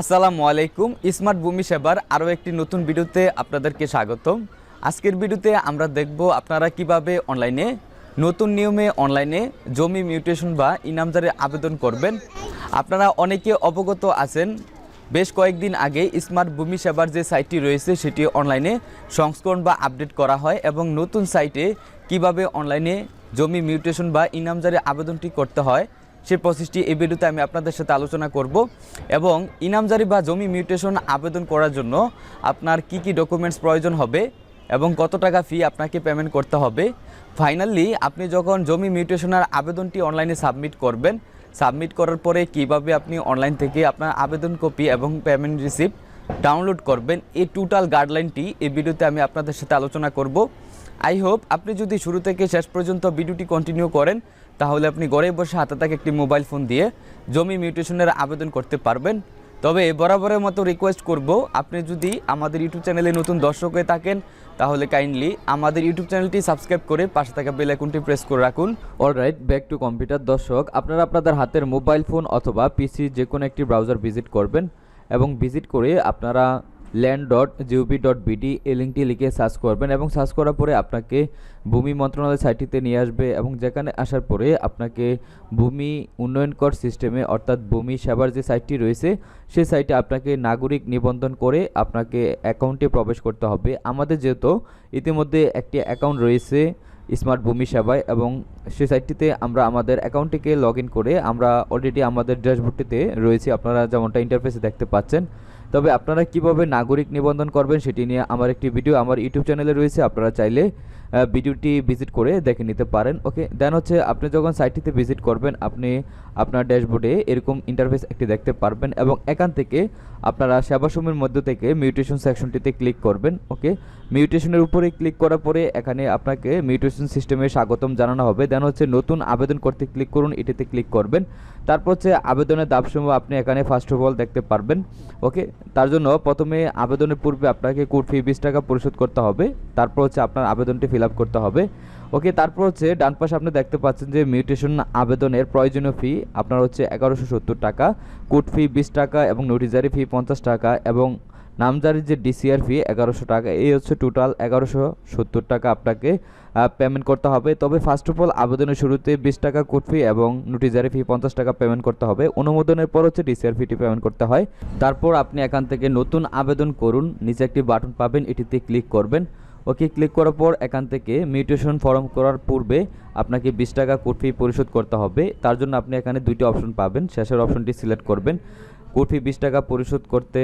আসসালামু আলাইকুম, স্মার্ট ভূমি সেবার আরও একটি নতুন ভিডিওতে আপনাদেরকে স্বাগতম। আজকের ভিডিওতে আমরা দেখব আপনারা কীভাবে অনলাইনে, নতুন নিয়মে অনলাইনে জমি মিউটেশন বা ইনামজারে আবেদন করবেন। আপনারা অনেকে অবগত আছেন, বেশ কয়েকদিন আগে স্মার্ট ভূমি সেবার যে সাইটটি রয়েছে সেটি অনলাইনে সংস্করণ বা আপডেট করা হয় এবং নতুন সাইটে কীভাবে অনলাইনে জমি মিউটেশন বা ইনামজারে আবেদনটি করতে হয় সেই প্রসেসটি এই ভিডিওতে আমি আপনাদের সাথে আলোচনা করব এবং ইনামজারি বা জমি মিউটেশন আবেদন করার জন্য আপনার কি কি ডকুমেন্টস প্রয়োজন হবে এবং কত টাকা ফি আপনাকে পেমেন্ট করতে হবে। ফাইনালি আপনি যখন জমি মিউটেশনের আবেদনটি অনলাইনে সাবমিট করবেন সাবমিট করার পরে কীভাবে আপনি অনলাইন থেকে আপনার আবেদন কপি এবং পেমেন্ট রিসিপ্ট ডাউনলোড করবেন, এই টোটাল গাইডলাইনটি এই ভিডিওতে আমি আপনাদের সাথে আলোচনা করব। আই হোপ আপনি যদি শুরু থেকে শেষ পর্যন্ত ভিডিওটি কন্টিনিউ করেন তাহলে আপনি ঘরে বসে হাতে থাকে একটি মোবাইল ফোন দিয়ে জমি মিউটেশনের আবেদন করতে পারবেন। তবে বরাবরের মতো রিকোয়েস্ট করব, আপনি যদি আমাদের ইউটিউব চ্যানেলে নতুন দর্শক হয়ে থাকেন, তাহলে কাইন্ডলি আমাদের ইউটিউব চ্যানেলটি সাবস্ক্রাইব করে পাশে থাকা বেল প্রেস করে রাখুন। অলরাইট ব্যাক টু কম্পিউটার দর্শক, আপনারা আপনাদের হাতের মোবাইল ফোন অথবা পিসি যে কোনো একটি ব্রাউজার ভিজিট করবেন এবং ভিজিট করে আপনারা land dot G O B dot BD এই লিঙ্কটি লিখে সার্চ করবেন এবং সার্চ করার পরে আপনাকে ভূমি মন্ত্রণালয় সাইটটিতে নিয়ে আসবে এবং যেখানে আসার পরে আপনাকে ভূমি উন্নয়ন কর সিস্টেমে অর্থাৎ ভূমি সেবার যে সাইটটি রয়েছে সেই সাইটে আপনাকে নাগরিক নিবন্ধন করে আপনাকে অ্যাকাউন্টে প্রবেশ করতে হবে। আমাদের যেহেতু ইতিমধ্যে একটি অ্যাকাউন্ট রয়েছে স্মার্ট ভূমি সেবায় এবং সেই সাইটটিতে আমরা আমাদের অ্যাকাউন্টটিকে লগ করে আমরা অলরেডি আমাদের ড্যাশবোর্ডটিতে রয়েছি। আপনারা যেমনটা ইন্টারফেসে দেখতে পাচ্ছেন তবে আপনারা কীভাবে নাগরিক নিবন্ধন করবেন সেটি নিয়ে আমার একটি ভিডিও আমার ইউটিউব চ্যানেলে রয়েছে, আপনারা চাইলে ভিডিওটি ভিজিট করে দেখে নিতে পারেন। ওকে দেন হচ্ছে আপনি যখন সাইটটিতে ভিজিট করবেন, আপনি আপনার ড্যাশবোর্ডে এরকম ইন্টারফেস একটি দেখতে পারবেন এবং এখান থেকে আপনারা সেবাসমূহের মধ্য থেকে মিউটেশন সেকশনটিতে ক্লিক করবেন। ওকে মিউটেশনের উপরে ক্লিক করার পরে এখানে আপনাকে মিউটেশন সিস্টেমে স্বাগতম জানানো হবে। দেন হচ্ছে নতুন আবেদন করতে ক্লিক করুন, এটিতে ক্লিক করবেন। তারপর হচ্ছে আবেদনের দাবসমূহ আপনি এখানে ফার্স্ট অফ অল দেখতে পারবেন। ওকে তার জন্য প্রথমে আবেদনের পূর্বে আপনাকে কোড ফি বিশ টাকা পরিশোধ করতে হবে। তারপর হচ্ছে আপনার আবেদনটি ফিল আপ করতে হবে। ওকে, তারপর হচ্ছে ডান পাশে আপনি দেখতে পাচ্ছেন যে মিউটেশন আবেদনের প্রয়োজনীয় ফি আপনার হচ্ছে এগারোশো সত্তর টাকা, কোড ফি বিশ টাকা এবং নোটিজারি ফি পঞ্চাশ টাকা এবং নামজারির যে ডিসিআর ফি এগারোশো টাকা, এই হচ্ছে টোটাল এগারোশো সত্তর টাকা আপনাকে পেমেন্ট করতে হবে। তবে ফার্স্ট অফ অল আবেদনের শুরুতে বিশ টাকা কোড ফি এবং নোটিজারি ফি পঞ্চাশ টাকা পেমেন্ট করতে হবে। অনুমোদনের পর হচ্ছে ডিসিআর ফিটি পেমেন্ট করতে হয়। তারপর আপনি এখান থেকে নতুন আবেদন করুন, নিচে একটি বাটন পাবেন, এটিতে ক্লিক করবেন। ওকে ক্লিক করার পর এখান থেকে মিউটেশন ফর্ম করার পূর্বে আপনাকে বিশ টাকা কোড ফি পরিশোধ করতে হবে। তার জন্য আপনি এখানে দুইটি অপশন পাবেন। শেষের অপশনটি সিলেক্ট করবেন। কোড ফি বিশ টাকা পরিশোধ করতে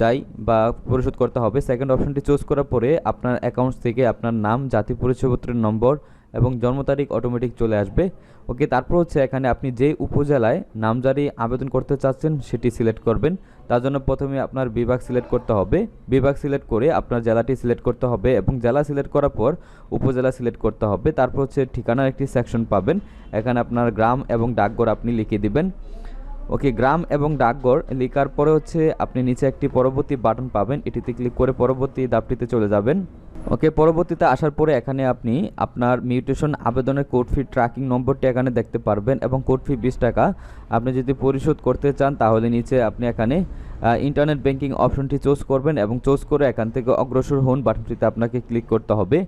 চাই বা পরিশোধ করতে হবে। সেকেন্ড অপশনটি চুজ করার পরে আপনার অ্যাকাউন্ট থেকে আপনার নাম, জাতি পরিচয়পত্রের নম্বর এবং জন্ম তারিখ অটোমেটিক চলে আসবে। ওকে, তারপর হচ্ছে এখানে আপনি যে উপজেলায় নামজারি আবেদন করতে চাচ্ছেন সেটি সিলেক্ট করবেন। তার জন্য প্রথমে আপনার বিভাগ সিলেক্ট করতে হবে। বিভাগ সিলেক্ট করে আপনার জেলাটি সিলেক্ট করতে হবে এবং জেলা সিলেক্ট করার পর উপজেলা সিলেক্ট করতে হবে। তারপর হচ্ছে ঠিকানার একটি সেকশন পাবেন। এখানে আপনার গ্রাম এবং ডাকঘর আপনি লিখে দিবেন। ওকে, গ্রাম এবং ডাকঘর লেখার পরে হচ্ছে আপনি নিচে একটি পরবর্তী বাটন পাবেন। এটিতে ক্লিক করে পরবর্তী ধাপটিতে চলে যাবেন। ওকে পরবর্তীতে আসার পরে এখানে আপনি আপনার মিউটেশন আবেদনের কোড ফি ট্র্যাকিং নম্বরটি এখানে দেখতে পারবেন এবং কোড ফি বিশ টাকা। আপনি যদি পরিশোধ করতে চান, তাহলে নিচে আপনি এখানে ইন্টারনেট ব্যাংকিং অপশনটি চোজ করবেন এবং চোজ করে এখান থেকে অগ্রসর হন। বাটনটিতে আপনাকে ক্লিক করতে হবে।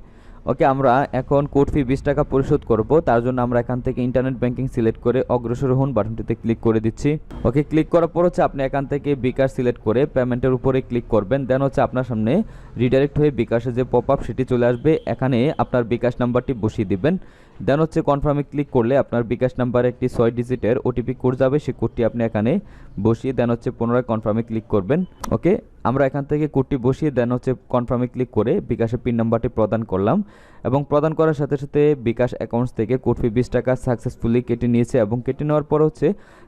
ওকে, আমরা এখন কোড ফি বিশ টাকা পরিশোধ করব। তার জন্য আমরা এখান থেকে ইন্টারনেট ব্যাংকিং সিলেক্ট করে অগ্রসর হন বাটনটিতে ক্লিক করে দিচ্ছি। ওকে, ক্লিক করার পর হচ্ছে আপনি এখান থেকে বিকাশ সিলেক্ট করে পেমেন্টের উপরে ক্লিক করবেন। দেন হচ্ছে আপনার সামনে রিডাইরেক্ট হয়ে বিকাশে যে পপ আপ সেটি চলে আসবে। এখানে আপনার বিকাশ নাম্বারটি বসিয়ে দিবেন। দেন হচ্ছে কনফার্মে ক্লিক করলে আপনার বিকাশ নাম্বারে একটি ছয় ডিজিটের ওটিপি কোড যাবে। সেই কোডটি আপনি এখানে বসিয়ে দেন হচ্ছে পুনরায় কনফার্মে ক্লিক করবেন। ওকে আমরা এখান থেকে কোডটি বসিয়ে দেন হচ্ছে কনফার্মে ক্লিক করে বিকাশের পিন নাম্বারটি প্রদান করলাম। এবং প্রদান করার সাথে সাথে বিকাশ অ্যাকাউন্টস থেকে কোড ফি বিশ টাকা সাকসেসফুলি কেটে নিয়েছে এবং কেটে নেওয়ার পর হচ্ছে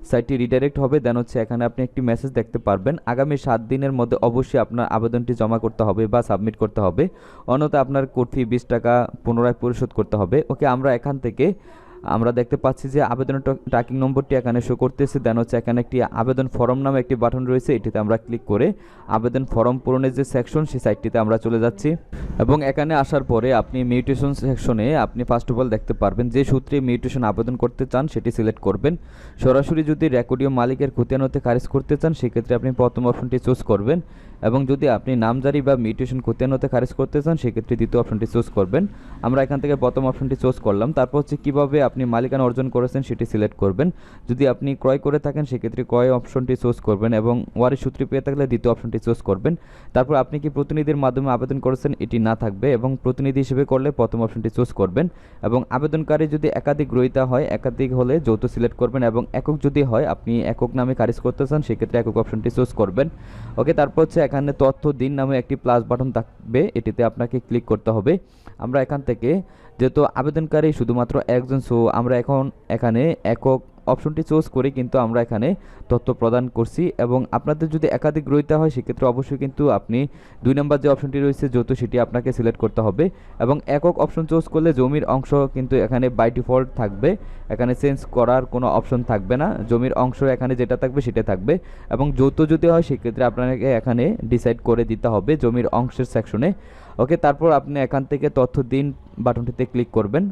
সাইটটি রিডাইরেক্ট হবে। দেন হচ্ছে এখানে আপনি একটি মেসেজ দেখতে পারবেন। আগামী সাত দিনের মধ্যে অবশ্যই আপনার আবেদনটি জমা করতে হবে বা সাবমিট করতে হবে। অন্যথা আপনার কোটফি বিশ টাকা পুনরায় পরিশোধ করতে হবে। ওকে আমরা এখান থেকে আমরা দেখতে পাচ্ছি যে আবেদনের ট্র্যাকিং নম্বরটি এখানে শো করতেছে। দেন হচ্ছে এখানে একটি আবেদন ফর্ম নামে একটি বাটন রয়েছে। এটিতে আমরা ক্লিক করে আবেদন ফর্ম পূরণের যে সেকশন সেই সাইটটিতে আমরা চলে যাচ্ছি। এবং এখানে আসার পরে আপনি মিউটেশন সেকশনে আপনি ফার্স্ট অফ অল দেখতে পারবেন যে সূত্রে মিউটেশন আবেদন করতে চান, সেটি সিলেক্ট করবেন। সরাসরি যদি রেকর্ডীয় মালিকের খতিয়ান খারিজ করতে চান, সেক্ষেত্রে আপনি প্রথম অপশনটি চুজ করবেন। এবং যদি আপনি নামজারি বা মিউটেশন হতে খারিজ করতে চান, সেক্ষেত্রে দ্বিতীয় অপশনটি চুজ করবেন। আমরা এখান থেকে প্রথম অপশনটি চুজ করলাম। তারপর হচ্ছে কীভাবে আপনি মালিকানা অর্জন করেছেন সেটি সিলেক্ট করবেন। যদি আপনি ক্রয় করে থাকেন, সেক্ষেত্রে ক্রয় অপশনটি চুজ করবেন এবং ওয়ারিশ সূত্রে পেয়ে থাকলে দ্বিতীয় অপশনটি চুজ করবেন। তারপর আপনি কি প্রতিনিধির মাধ্যমে আবেদন করেছেন, এটি না থাকবে এবং প্রতিনিধি হিসেবে করলে প্রথম অপশনটি চুজ করবেন। এবং আবেদনকারী যদি একাধিক গ্রহীতা হয়, একাধিক হলে যৌথ সিলেক্ট করবেন এবং একক যদি হয়, আপনি একক নামে খারিজ করতে চান, সেক্ষেত্রে একক অপশনটি চুজ করবেন। ওকে তারপর হচ্ছে এখানে তথ্য দিন নামে একটি প্লাস বাটন থাকবে, এটিতে আপনাকে ক্লিক করতে হবে। আমরা এখান থেকে যেহেতু আবেদনকারী শুধুমাত্র একজন সো আমরা এখন এখানে একক অপশনটি চুজ করে কিন্তু আমরা এখানে তথ্য প্রদান করছি এবং আপনাদের যদি একাধিক গ্রহীতা হয়, সেক্ষেত্রে অবশ্যই কিন্তু আপনি দুই নম্বর যে অপশনটি রয়েছে, যৌথ সেটি আপনাকে সিলেক্ট করতে হবে এবং একক অপশন চুজ করলে জমির অংশ কিন্তু এখানে বাই ডিফল্ট থাকবে। এখানে চেঞ্জ করার কোনো অপশন থাকবে না। জমির অংশ এখানে যেটা থাকবে, সেটা থাকবে এবং যৌথ যদি হয়, সেক্ষেত্রে আপনাকে এখানে ডিসাইড করে দিতে হবে জমির অংশের সেকশনে ওকে তারপর আপনি এখান থেকে তথ্য দিন বাটনটিতে ক্লিক করবেন।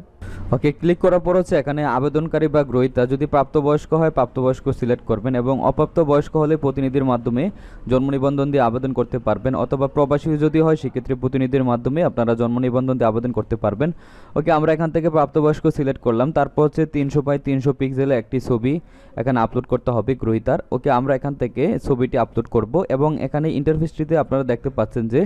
ওকে, ক্লিক করার পর হচ্ছে এখানে আবেদনকারী বা গ্রহীতা যদি প্রাপ্তবয়স্ক হয়, প্রাপ্তবয়স্ক সিলেক্ট করবেন এবং অপ্রাপ্ত বয়স্ক হলে প্রতিনিধির মাধ্যমে জন্ম নিবন্ধন দিয়ে আবেদন করতে পারবেন অথবা প্রবাসী যদি হয়, সেক্ষেত্রে প্রতিনিধির মাধ্যমে আপনারা জন্ম নিবন্ধন দিয়ে আবেদন করতে পারবেন। ওকে, আমরা এখান থেকে প্রাপ্তবয়স্ক সিলেক্ট করলাম। তারপর হচ্ছে তিনশো বাই তিনশো পিক্সেলে একটি ছবি এখানে আপলোড করতে হবে গ্রহীতার। ওকে, আমরা এখান থেকে ছবিটি আপলোড করব এবং এখানে ইন্টারফেসটিতে আপনারা দেখতে পাচ্ছেন যে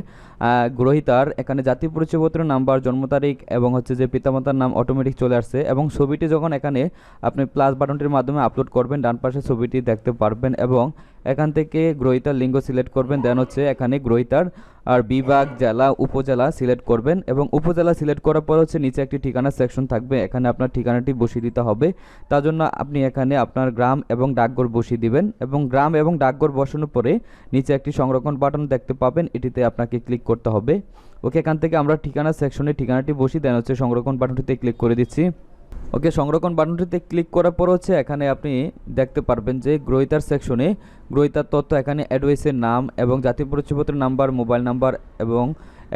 গ্রহীতার এখানে জাতীয় পরিচয়পত্র নাম্বার, জন্ম তারিখ এবং হচ্ছে যে পিতামাতার নাম অটোমেটিক চলে আসছে এবং ছবিটি যখন এখানে আপনি প্লাস বাটনটির মাধ্যমে আপলোড করবেন, ডান পাশে ছবিটি দেখতে পারবেন এবং এখান থেকে গ্রহীতার লিঙ্গ সিলেক্ট করবেন, দেন হচ্ছে এখানে গ্রহিতার আর বিভাগ, জেলা, উপজেলা সিলেক্ট করবেন এবং উপজেলা সিলেক্ট করার পর হচ্ছে নিচে একটি ঠিকানা সেকশন থাকবে, এখানে আপনার ঠিকানাটি বসিয়ে দিতে হবে। তার জন্য আপনি এখানে আপনার গ্রাম এবং ডাকঘর বসিয়ে দিবেন এবং গ্রাম এবং ডাকঘর বসানোর পরে নিচে একটি সংরক্ষণ বাটন দেখতে পাবেন, এটিতে আপনাকে ক্লিক করতে হবে। ওকে, এখান থেকে আমরা ঠিকানা সেকশনে ঠিকানাটি বসিয়ে, দেন হচ্ছে সংরক্ষণ বাটনটিতে ক্লিক করে দিচ্ছি। ওকে, সংরক্ষণ বাটনটিতে ক্লিক করার পর হচ্ছে এখানে আপনি দেখতে পারবেন যে গ্রহীতার সেকশনে গ্রহীতার তথ্য, এখানে অ্যাডভাইসের নাম এবং জাতীয় পরিচয়পত্র নাম্বার, মোবাইল নাম্বার এবং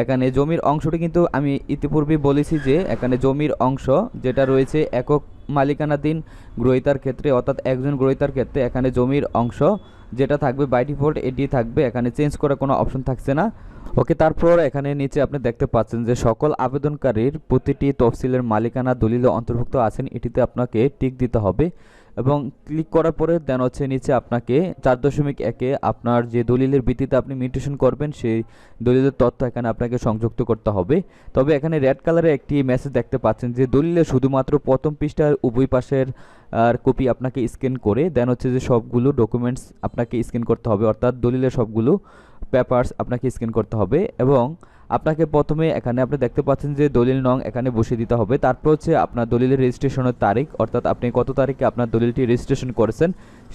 এখানে জমির অংশটি কিন্তু আমি ইতিপূর্বে বলেছি যে এখানে জমির অংশ যেটা রয়েছে একক মালিকানাধীন গ্রহীতার ক্ষেত্রে অর্থাৎ একজন গ্রহীতার ক্ষেত্রে এখানে জমির অংশ যেটা থাকবে বাই ডিফল্ট এটি থাকবে, এখানে চেঞ্জ করার কোনো অপশন থাকছে না। ওকে তারপর এখানে নিচে আপনি দেখতে পাচ্ছেন যে সকল আবেদনকারীর প্রতিটি তফসিলের মালিকানা, দলিলে অন্তর্ভুক্ত আছেন, এটিতে আপনাকে টিক দিতে হবে। এবং ক্লিক করার পরে দেন হচ্ছে নিচে আপনাকে চার দশমিক একে আপনার যে দলিলের ভিত্তিতে আপনি মিউটেশন করবেন, সেই দলিলের তথ্য এখানে আপনাকে সংযুক্ত করতে হবে। তবে এখানে রেড কালারে একটি মেসেজ দেখতে পাচ্ছেন যে দলিলে শুধুমাত্র প্রথম পৃষ্ঠার উভয় পাশের আর কপি আপনাকে স্ক্যান করে দেন হচ্ছে যে সবগুলো ডকুমেন্টস আপনাকে স্ক্যান করতে হবে, অর্থাৎ দলিলের সবগুলো পেপারস আপনাকে স্ক্যান করতে হবে এবং আপনাকে প্রথমে এখানে আপনি দেখতে পাচ্ছেন যে দলিল নং এখানে বসিয়ে দিতে হবে। তারপর হচ্ছে আপনার দলিলের রেজিস্ট্রেশনের তারিখ, অর্থাৎ আপনি কত তারিখে আপনার দলিলটি রেজিস্ট্রেশন করেছেন,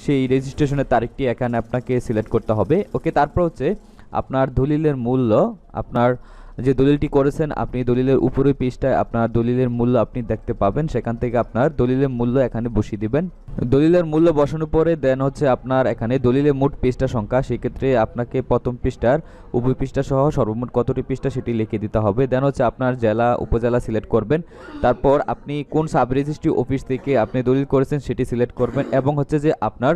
সেই রেজিস্ট্রেশনের তারিখটি এখানে আপনাকে সিলেক্ট করতে হবে। ওকে তারপর হচ্ছে আপনার দলিলের মূল্য, আপনার যে দলিলটি করেছেন, আপনি দলিলের উপরের পৃষ্ঠায় আপনার দলিলের মূল্য আপনি দেখতে পাবেন। সেখান থেকে আপনার দলিলের মূল্য এখানে বসিয়ে দিবেন। দলিলের মূল্য বসানোর পরে দেন হচ্ছে আপনার এখানে দলিলের মোট পৃষ্ঠা সংখ্যা। সেক্ষেত্রে আপনাকে প্রথম পৃষ্ঠার উভয় পৃষ্ঠা সহ সর্বমোট কতটি পৃষ্ঠা সেটি লিখে দিতে হবে। দেন হচ্ছে আপনার জেলা, উপজেলা সিলেক্ট করবেন। তারপর আপনি কোন সাব রেজিস্ট্রি অফিস থেকে আপনি দলিল করেছেন সেটি সিলেক্ট করবেন এবং হচ্ছে যে আপনার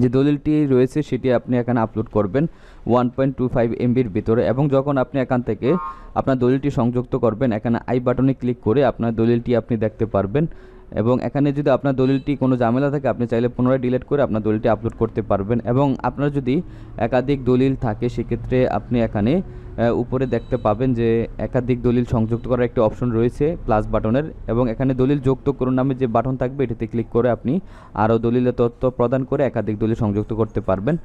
যে দলিলটি রয়েছে সেটি আপনি এখানে আপলোড করবেন ওয়ান পয়েন্ট টু ফাইভ এমবির ভিতরে এবং যখন আপনি এখান থেকে আপনার দলিলটি সংযুক্ত করবেন, এখানে আই বাটনে ক্লিক করে আপনার দলিলটি আপনি দেখতে পারবেন এবং এখানে যদি আপনার দলিলটি কোনো ঝামেলা থাকে, আপনি চাইলে পুনরায় ডিলিট করে আপনার দলিলটি আপলোড করতে পারবেন এবং আপনার যদি একাধিক দলিল থাকে, সেক্ষেত্রে আপনি এখানে উপরে দেখতে পাবেন যে একাধিক দলিল সংযুক্ত করার একটি অপশন রয়েছে প্লাস বাটনের। এবং এখানে দলিল যুক্ত করুন নামে যে বাটন থাকবে, এটিতে ক্লিক করে আপনি আরও দলিলের তথ্য প্রদান করে একাধিক দলিল সংযুক্ত করতে পারবেন।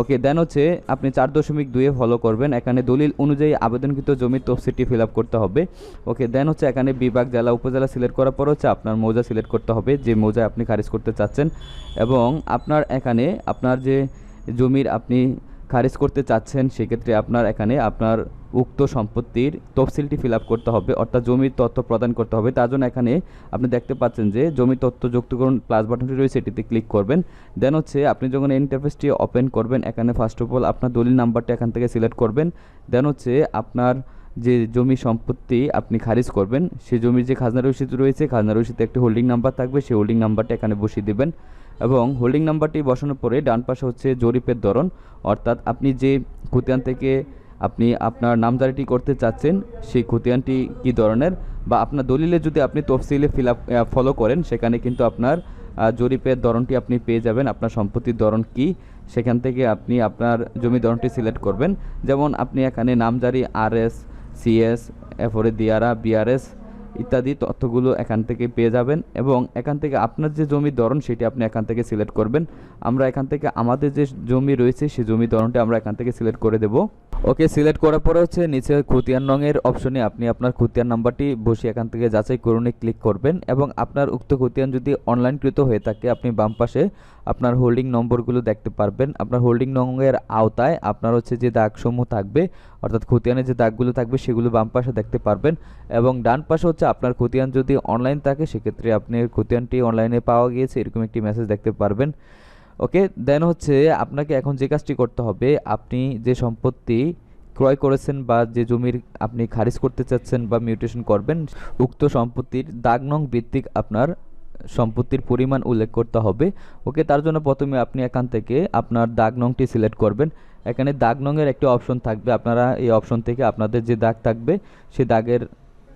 ওকে দেন হচ্ছে আপনি চার দশমিক দুয়ে ফলো করবেন। এখানে দলিল অনুযায়ী আবেদনকৃত জমির তফসিলটি ফিল আপ করতে হবে। ওকে দেন হচ্ছে এখানে বিভাগ, জেলা, উপজেলা সিলেক্ট করার পর হচ্ছে আপনার মৌজা সিলেক্ট করতে হবে, যে মৌজায় আপনি খারিজ করতে চাচ্ছেন। এবং আপনার এখানে আপনার যে জমির আপনি খারিজ করতে চাচ্ছেন, সেক্ষেত্রে আপনার এখানে আপনার উক্ত সম্পত্তির তফসিলটি ফিল করতে হবে, অর্থাৎ জমির তথ্য প্রদান করতে হবে। তার জন্য এখানে আপনি দেখতে পাচ্ছেন যে জমির তথ্য যুক্তকরণ প্লাস বাটনটি রয়েছে, এটিতে ক্লিক করবেন। দেন হচ্ছে আপনি যখন ইন্টারফেসটি ওপেন করবেন, এখানে ফার্স্ট অফ অল আপনার দলিল নাম্বারটি এখান থেকে সিলেক্ট করবেন। দেন হচ্ছে আপনার যে জমি সম্পত্তি আপনি খারিজ করবেন সেই জমির যে খাজনা রসিদ রয়েছে, খাজনা রসিদে একটি হোল্ডিং নাম্বার থাকবে, সেই হোল্ডিং নাম্বারটা এখানে বসিয়ে দেবেন। এবং হোল্ডিং নাম্বারটি বসানোর পরে ডান পাশে হচ্ছে জরিপের ধরন। অর্থাৎ আপনি যে খতিয়ান থেকে আপনি আপনার নামজারিটি করতে চাচ্ছেন, সেই খতিয়ানটি কী ধরনের? বা আপনার দলিলে যদি আপনি তফসিলে ফিল ফলো করেন, সেখানে কিন্তু আপনার জরিপের ধরনটি আপনি পেয়ে যাবেন। আপনার সম্পত্তির ধরন কি, সেখান থেকে আপনি আপনার জমি ধরনটি সিলেক্ট করবেন। যেমন আপনি এখানে নামজারি আর এস সিএস এরপরে দিয়ারা বিআরএস ইত্যাদি তথ্যগুলো এখান থেকে পেয়ে যাবেন এবং এখান থেকে আপনার যে জমির ধরন সেটি আপনি এখান থেকে সিলেক্ট করবেন। আমরা এখান থেকে আমাদের যে জমি রয়েছে সেই জমির ধরনটি আমরা এখান থেকে সিলেক্ট করে দেব। ওকে, সিলেক্ট করার পরে হচ্ছে নিচে খতিয়ান রঙের অপশনে আপনি আপনার খতিয়ান নাম্বারটি বসে এখান থেকে যাচাই করুনে ক্লিক করবেন এবং আপনার উক্ত খতিয়ান যদি অনলাইনকৃত হয়ে থাকে, আপনি বাম পাশে আপনার হোল্ডিং নম্বরগুলো দেখতে পারবেন। আপনার হোল্ডিং নম্বরের আওতায় আপনার হচ্ছে যে দাগসমূহ থাকবে, অর্থাৎ খতিয়ানের যে দাগগুলো থাকবে সেগুলো বাম পাশে দেখতে পারবেন এবং ডান পাশে হচ্ছে আপনার খতিয়ান যদি অনলাইন থাকে, সেক্ষেত্রে আপনি খতিয়ানটি অনলাইনে পাওয়া গিয়েছে, এরকম একটি মেসেজ দেখতে পারবেন। ওকে দেন হচ্ছে আপনাকে এখন যে কাজটি করতে হবে, আপনি যে সম্পত্তি ক্রয় করেছেন বা যে জমির আপনি খারিজ করতে চাচ্ছেন বা মিউটেশন করবেন, উক্ত সম্পত্তির দাগ নং ভিত্তিক আপনার সম্পত্তির পরিমাণ উল্লেখ করতে হবে। ওকে তার জন্য প্রথমে আপনি এখান থেকে আপনার দাগ নংটি সিলেক্ট করবেন। এখানে দাগ নংয়ের একটি অপশন থাকবে, আপনারা এই অপশন থেকে আপনাদের যে দাগ থাকবে সেই দাগের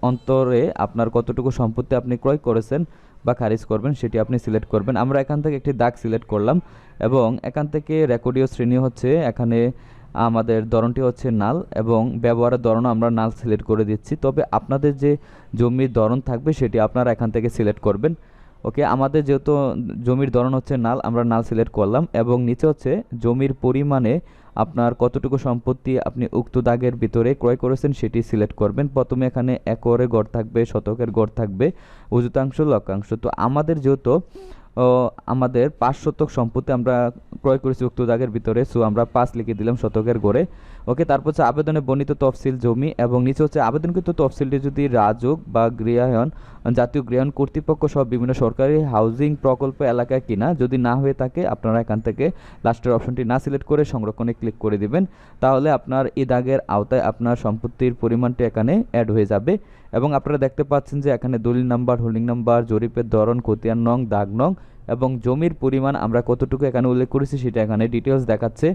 অন্তরে আপনার কতটুকু সম্পত্তি আপনি ক্রয় করেছেন বা খারিজ করবেন, সেটি আপনি সিলেক্ট করবেন। আমরা এখান থেকে একটি দাগ সিলেক্ট করলাম এবং এখান থেকে রেকর্ডীয় শ্রেণি হচ্ছে এখানে আমাদের ধরনটি হচ্ছে নাল এবং ব্যবহারের ধরনও আমরা নাল সিলেক্ট করে দিচ্ছি। তবে আপনাদের যে জমির ধরন থাকবে, সেটি আপনারা এখান থেকে সিলেক্ট করবেন। ওকে, আমাদের যেহেতু জমির ধরন হচ্ছে নাল, আমরা নাল সিলেক্ট করলাম এবং নিচে হচ্ছে জমির পরিমাণে আপনার কতটুকু সম্পত্তি আপনি উক্ত দাগের ভিতরে ক্রয় করেছেন সেটি সিলেক্ট করবেন। প্রথমে এখানে একরে গড় থাকবে, শতকের গড় থাকবে অযুতাংশ লক্ষাংশ তো আমাদের যেহেতু আমাদের পাঁচ শতক সম্পত্তি আমরা ক্রয় করেছি উক্ত দাগের ভিতরে, সো আমরা পাঁচ লিখে দিলাম শতকের গড়ে। ওকে, তারপর হচ্ছে আবেদনে বর্ণিত তফসিল জমি এবং নিচে হচ্ছে আবেদনকৃত তফসিলটি যদি রাজুক বা গৃহায়ন, জাতীয় গৃহায়ন কর্তৃপক্ষ সহ বিভিন্ন সরকারি হাউজিং প্রকল্প এলাকায় কিনা, যদি না হয়ে থাকে, আপনারা এখান থেকে লাস্টের অপশনটি না সিলেক্ট করে সংরক্ষণে ক্লিক করে দিবেন। তাহলে আপনার এই দাগের আওতায় আপনার সম্পত্তির পরিমাণটি এখানে অ্যাড হয়ে যাবে। এবং আপনারা দেখতে পাচ্ছেন যে এখানে দলিল নাম্বার, হোল্ডিং নাম্বার, জরিপের ধরন, খতিয়ান নং, দাগ নং এবং জমির পরিমাণ আমরা কতটুকু এখানে উল্লেখ করেছি সেটা এখানে ডিটেলস দেখাচ্ছে।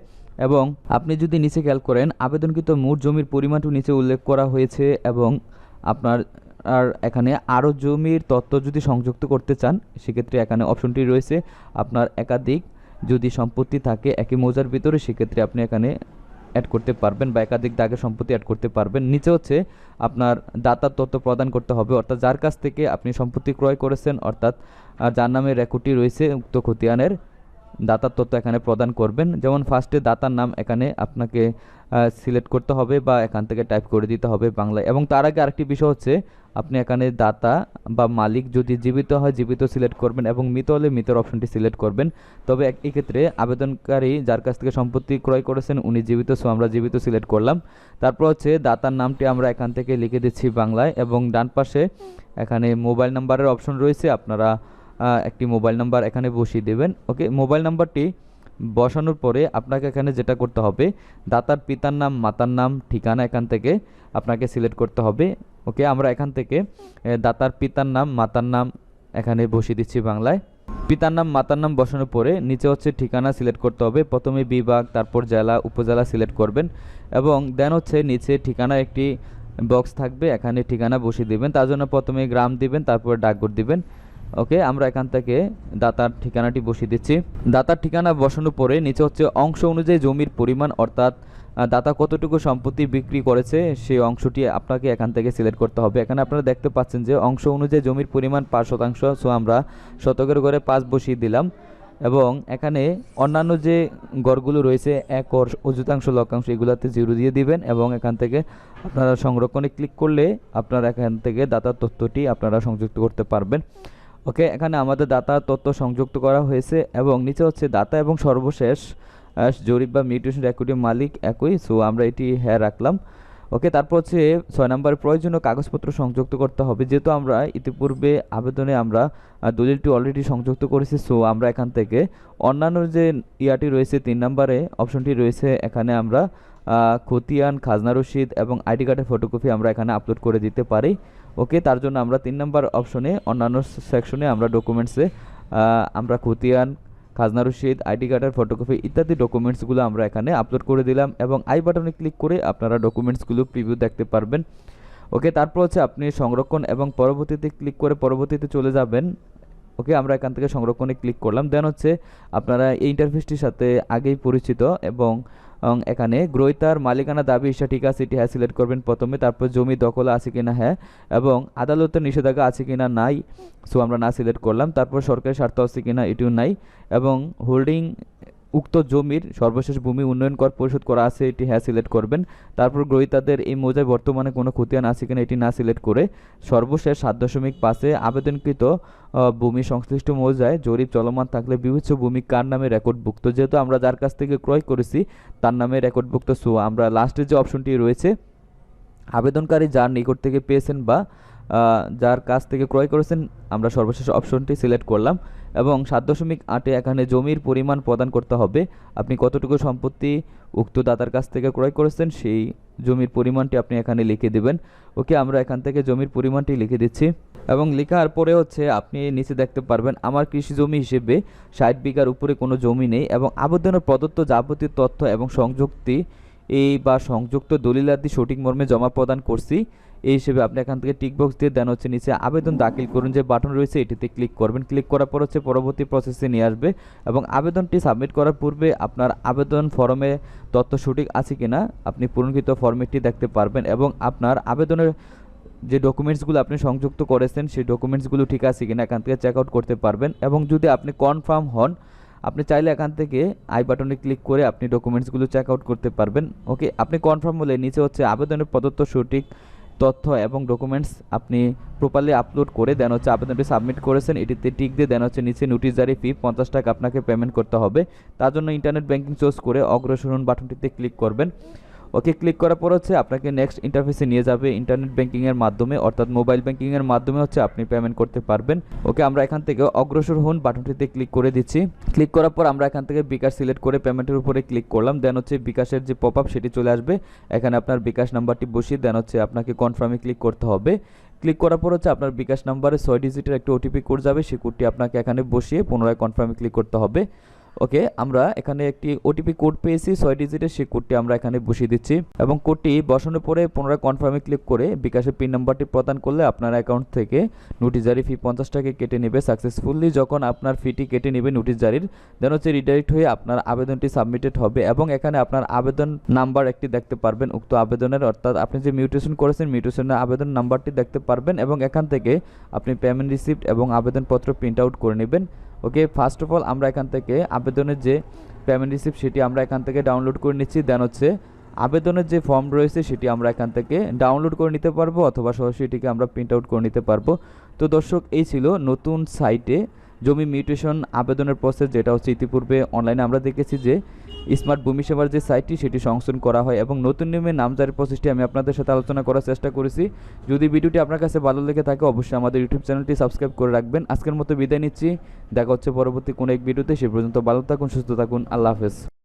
এবং আপনি যদি নিচে খেয়াল করেন, আবেদনকৃত মোট জমির পরিমাণটি নিচে উল্লেখ করা হয়েছে এবং আপনার আর এখানে আরও জমির তথ্য যদি সংযুক্ত করতে চান, সেক্ষেত্রে এখানে অপশনটি রয়েছে। আপনার একাধিক যদি সম্পত্তি থাকে একই মৌজার ভিতরে, সেক্ষেত্রে আপনি এখানে অ্যাড করতে পারবেন বা একাধিক দাগের সম্পত্তি অ্যাড করতে পারবেন। নিচে হচ্ছে আপনার দাতার তথ্য প্রদান করতে হবে। অর্থাৎ যার কাছ থেকে আপনি সম্পত্তি ক্রয় করেছেন, অর্থাৎ যার নামে রেকর্ডটি রয়েছে, উক্ত খতিয়ানের দাতার তথ্য এখানে প্রদান করবেন। যেমন ফার্স্টে দাতার নাম এখানে আপনাকে সিলেক্ট করতে হবে বা এখান থেকে টাইপ করে দিতে হবে বাংলায়। এবং তার আগে আরেকটি বিষয় হচ্ছে, আপনি এখানে দাতা বা মালিক যদি জীবিত হয়, জীবিত সিলেক্ট করবেন এবং মৃত হলে মৃতের অপশনটি সিলেক্ট করবেন। তবে এক- এই ক্ষেত্রে আবেদনকারী যার কাছ থেকে সম্পত্তি ক্রয় করেছেন, উনি জীবিত সো আমরা জীবিত সিলেক্ট করলাম। তারপর হচ্ছে দাতার নামটি আমরা এখান থেকে লিখে দিচ্ছি বাংলায় এবং ডান পাশে এখানে মোবাইল নাম্বারের অপশন রয়েছে। আপনারা একটি মোবাইল নাম্বার এখানে বসিয়ে দেবেন। ওকে মোবাইল নাম্বারটি বসানোর পরে আপনাকে এখানে যেটা করতে হবে, দাতার পিতার নাম, মাতার নাম, ঠিকানা এখান থেকে আপনাকে সিলেক্ট করতে হবে। ওকে আমরা এখান থেকে দাতার পিতার নাম, মাতার নাম এখানে বসিয়ে দিচ্ছি বাংলায়। পিতার নাম, মাতার নাম বসানোর পরে নিচে হচ্ছে ঠিকানা সিলেক্ট করতে হবে। প্রথমে বিভাগ, তারপর জেলা, উপজেলা সিলেক্ট করবেন এবং দেন হচ্ছে নিচে ঠিকানা একটি বক্স থাকবে। এখানে ঠিকানা বসিয়ে দিবেন। তার জন্য প্রথমে গ্রাম দিবেন, তারপর ডাকঘর দিবেন। ওকে, আমরা এখান থেকে দাতার ঠিকানাটি বসিয়ে দিচ্ছি। দাতার ঠিকানা বসানোর পরে নিচে হচ্ছে অংশ অনুযায়ী জমির পরিমাণ, অর্থাৎ দাতা কতটুকু সম্পত্তি বিক্রি করেছে সেই অংশটি আপনাকে এখান থেকে সিলেক্ট করতে হবে। এখানে আপনারা দেখতে পাচ্ছেন যে অংশ অনুযায়ী জমির পরিমাণ পাঁচ শতাংশ, সো আমরা শতকের ঘরে পাঁচ বসিয়ে দিলাম। এবং এখানে অন্যান্য যে গড়গুলো রয়েছে, এক অর অযুতাংশ লক্ষাংশ এগুলোতে জিরো দিয়ে দিবেন এবং এখান থেকে আপনারা সংরক্ষণে ক্লিক করলে আপনারা এখান থেকে দাতার তথ্যটি আপনারা সংযুক্ত করতে পারবেন। ওকে, এখানে আমাদের দাতা তথ্য সংযুক্ত করা হয়েছে এবং নিচে হচ্ছে দাতা এবং সর্বশেষ জরিপ বা মিউটেশন রেকর্ডের মালিক একই, সো আমরা এটি হ্যাঁ রাখলাম। ওকে, তারপর হচ্ছে ছয় নম্বর প্রয়োজনীয় কাগজপত্র সংযুক্ত করতে হবে। যেহেতু আমরা ইতিপূর্বে আবেদনে আমরা দলিলটি অলরেডি সংযুক্ত করেছি, সো আমরা এখান থেকে অন্যান্য যে ইয়াটি রয়েছে, তিন নম্বরে অপশনটি রয়েছে, এখানে আমরা খতিয়ান, খাজনা রসিদ এবং আইডি কার্ডের ফটোকপি আমরা এখানে আপলোড করে দিতে পারি। ওকে তার জন্য আমরা তিন নম্বর অপশনে অন্যান্য সেকশনে আমরা ডকুমেন্টসে আমরা খতিয়ান, খাজনা রশিদ আইডি কার্ডের ফটোকপি ইত্যাদি ডকুমেন্টসগুলো আমরা এখানে আপলোড করে দিলাম এবং আই বাটনে ক্লিক করে আপনারা ডকুমেন্টসগুলো প্রিভিউ দেখতে পারবেন। ওকে তারপর হচ্ছে আপনি সংরক্ষণ এবং পরবর্তীতে ক্লিক করে পরবর্তীতে চলে যাবেন। ওকে আমরা এখান থেকে সংরক্ষণে ক্লিক করলাম। দেন হচ্ছে আপনারা এই ইন্টারফেসটির সাথে আগেই পরিচিত এবং এখানে গ্রহিতার মালিকানা দাবি ইচ্ছা ঠিক আছে, এটি হ্যাঁ সিলেক্ট করবেন প্রথমে। তারপর জমি দখল আছে কি না হ্যাঁ এবং আদালতের নিষেধাজ্ঞা আছে কি না নাই সো আমরা না সিলেক্ট করলাম। তারপর সরকারের স্বার্থ আছে কি না এটিও নাই, এবং হোল্ডিং উক্ত জমির সর্বশেষ ভূমি উন্নয়ন কর পরিশোধ করা আছে, এটি হ্যাঁ সিলেক্ট করবেন। তারপর গ্রহীতাদের এই মৌজায় বর্তমানে কোনো খতিয়ান আছে কিনা এটি না সিলেক্ট করে সর্বশেষ সাত দশমিক পাঁচে আবেদনকৃত ভূমি সংশ্লিষ্ট মৌজায় জরিপ চলমান থাকলে বিবেচ্য ভূমি কার নামে রেকর্ডভুক্ত? যেহেতু আমরা যার কাছ থেকে ক্রয় করেছি, তার নামে রেকর্ডভুক্ত, সো আমরা লাস্টের যে অপশনটি রয়েছে, আবেদনকারী যার নিকট থেকে পেয়েছেন বা যার কাছ থেকে ক্রয় করেছেন, আমরা সর্বশেষ অপশনটি সিলেক্ট করলাম এবং সাত দশমিক আটে এখানে জমির পরিমাণ প্রদান করতে হবে। আপনি কতটুকু সম্পত্তি উক্ত দাতার কাছ থেকে ক্রয় করেছেন, সেই জমির পরিমাণটি আপনি এখানে লিখে দেবেন। ওকে, আমরা এখান থেকে জমির পরিমাণটি লিখে দিচ্ছি। এবং লেখার পরে হচ্ছে আপনি নিচে দেখতে পারবেন, আমার কৃষি জমি হিসেবে ষাট বিঘার উপরে কোনো জমি নেই এবং আবেদনের প্রদত্ত যাবতীয় তথ্য এবং সংযুক্তি এই বা সংযুক্ত দলিলাদি সঠিক মর্মে জমা প্রদান করছি। এই হিসেবে আপনি এখান থেকে টিক বক্স দিয়ে দেন হচ্ছে নিচে আবেদন দাখিল করুন, যে বাটন রয়েছে এটিতে ক্লিক করবেন। ক্লিক করার পর হচ্ছে পরবর্তী প্রসেসে নিয়ে আসবে এবং আবেদনটি সাবমিট করার পূর্বে আপনার আবেদন ফর্মে তথ্য সঠিক আছে কিনা আপনি পূরণকৃত ফর্মেটটি দেখতে পারবেন এবং আপনার আবেদনের যে ডকুমেন্টসগুলো আপনি সংযুক্ত করেছেন, সেই ডকুমেন্টসগুলো ঠিক আছে কিনা এখান থেকে চেক আউট করতে পারবেন এবং যদি আপনি কনফার্ম হন, আপনি চাইলে এখান থেকে আই বাটনে ক্লিক করে আপনি ডকুমেন্টসগুলো চেক আউট করতে পারবেন। ওকে আপনি কনফার্ম হলে নিচে হচ্ছে আবেদনের প্রদত্ত সঠিক তথ্য এবং ডকুমেন্টস আপনি প্রপারলি আপলোড করে দেন হচ্ছে আবেদনটি সাবমিট করেছেন, এটিতে টিক দিয়ে দেন হচ্ছে নিচে নোটিশ জারি ফি পঞ্চাশ টাকা আপনাকে পেমেন্ট করতে হবে। তার জন্য ইন্টারনেট ব্যাংকিং চোজ করে অগ্রসরণ বাটনটিতে ক্লিক করবেন। ওকে ক্লিক করার পর হচ্ছে আপনাকে নেক্সট ইন্টারফেসে নিয়ে যাবে ইন্টারনেট ব্যাংকিংয়ের মাধ্যমে, অর্থাৎ মোবাইল ব্যাংকিংয়ের মাধ্যমে হচ্ছে আপনি পেমেন্ট করতে পারবেন। ওকে, আমরা এখান থেকে অগ্রসর হন বাটনটিতে ক্লিক করে দিচ্ছি। ক্লিক করার পর আমরা এখান থেকে বিকাশ সিলেক্ট করে পেমেন্টের উপরে ক্লিক করলাম দেন হচ্ছে বিকাশের যে পপ আপ সেটি চলে আসবে। এখানে আপনার বিকাশ নাম্বারটি বসিয়ে দেন হচ্ছে আপনাকে কনফার্মে ক্লিক করতে হবে। ক্লিক করার পর হচ্ছে আপনার বিকাশ নাম্বারে ছয় ডিজিটের একটা ওটিপি কোড যাবে সেই কোডটি আপনাকে এখানে বসিয়ে পুনরায় কনফার্মে ক্লিক করতে হবে। ওকে আমরা এখানে একটি ওটিপি কোড পেয়েছি, ছয় ডিজিটের সেই কোডটি আমরা এখানে বসিয়ে দিচ্ছি। এবং কোডটি বসানোর পরে পুনরায় কনফার্মে ক্লিক করে বিকাশের পিন নাম্বারটি প্রদান করলে আপনার অ্যাকাউন্ট থেকে নোটিশ জারি ফি পঞ্চাশ টাকা কেটে নেবে সাকসেসফুলি যখন আপনার ফিটি কেটে নেবে নোটিশ জারির দেন হচ্ছে রিডাইরেক্ট হয়ে আপনার আবেদনটি সাবমিটেড হবে। এবং এখানে আপনার আবেদন নাম্বার একটি দেখতে পারবেন, উক্ত আবেদনের, অর্থাৎ আপনি যে মিউটেশন করেছেন মিউটেশনের আবেদন নাম্বারটি দেখতে পারবেন। এবং এখান থেকে আপনি পেমেন্ট রিসিপ্ট এবং আবেদনপত্র প্রিন্ট আউট করে নেবেন। ওকে ফার্স্ট অফ অল আমরা এখান থেকে আবেদনের যে পেমেন্ট রিসিপ্ট সেটি আমরা এখান থেকে ডাউনলোড করে নিচ্ছি। দেন হচ্ছে আবেদনের যে ফর্ম রয়েছে সেটি আমরা এখান থেকে ডাউনলোড করে নিতে পারব অথবা সরাসরি এটিকে আমরা প্রিন্ট আউট করে নিতে পারব। তো দর্শক, এই ছিল নতুন সাইটে জমি মিউটেশন আবেদনের প্রসেস যেটা হচ্ছে ইতিপূর্বে অনলাইনে আমরা দেখেছি যে স্মার্ট ভূমি সেবার যে সাইটটি, সেটি সংশোধন করা হয় এবং নতুন নিয়মে নামজারির প্রসেসটি আমি আপনাদের সাথে আলোচনা করার চেষ্টা করেছি। যদি ভিডিওটি আপনার কাছে ভালো লেগে থাকে, অবশ্যই আমাদের ইউটিউব চ্যানেলটি সাবস্ক্রাইব করে রাখবেন। আজকের মতো বিদায় নিচ্ছি। দেখা হচ্ছে পরবর্তী কোনো এক ভিডিওতে। সে পর্যন্ত ভালো থাকুন, সুস্থ থাকুন। আল্লাহ হাফেজ।